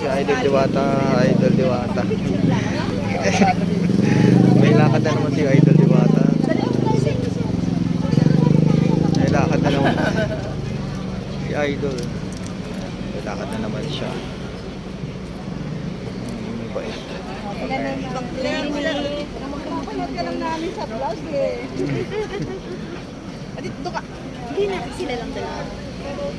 Si Idol Diwata, Idol Diwata. May lakad na naman si Idol Diwata. May lakad na naman. Si Idol. May lakad na naman siya. May bait. Napapanood ka lang namin sa vlog eh. Adit, doon ka. Hindi na, sila lang dalawa.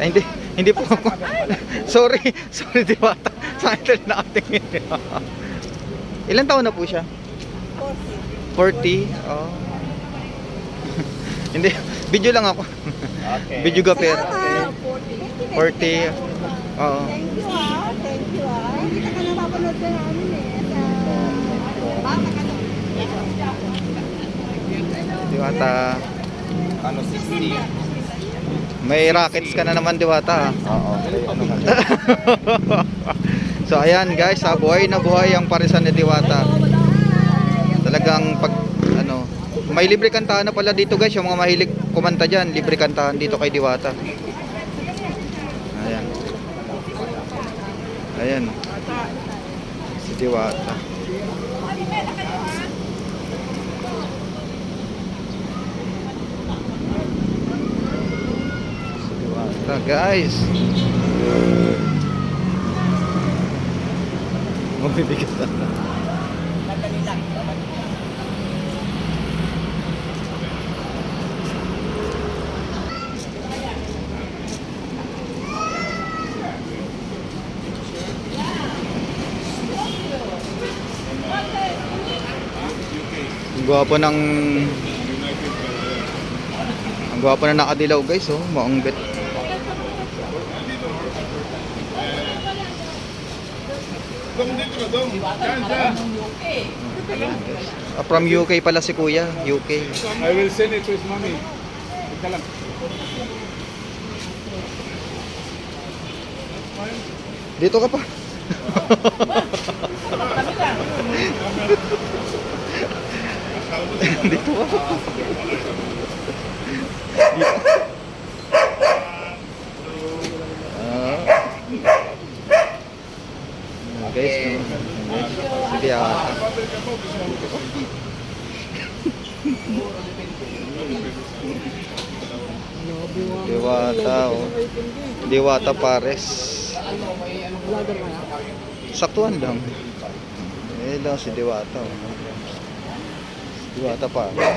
Ay, hindi. Hindi po ako. sorry. Sorry, Diwata. Sa Idol nakatingin. Ilan taon na po siya? 40? Oh. hindi. Video lang ako. Okay. Video ka pero. Salamat. 40. Oo. Thank you ah. Thank you ah. Hindi ka na napapanood ka namin eh. Diwata. Ano, 60? May rackets ka na naman, Diwata. Oo. So ayan guys, sa buhay na buhay ang parisan ni Diwata. Talagang pag ano, may libre kantahan na pala dito guys, yung mga mahilig kumanta diyan, libre kantahan dito kay Diwata. Ayan. Ayan. Si Diwata. Si Diwata, guys. Mabibigat na. Ang gwapo ng Ang gwapo na nakadilaw guys oh, maungbit. Ah, from UK pala si Kuya, UK. I will send it to his mommy. Ika lang. Dito ka pa. Dito ka pa. Dito. Ah, guys, no? Sige ah. Diwata, oh. Pares. Saktuhan lang. Eh lang si Diwata. Oh. Si Diwata Pares.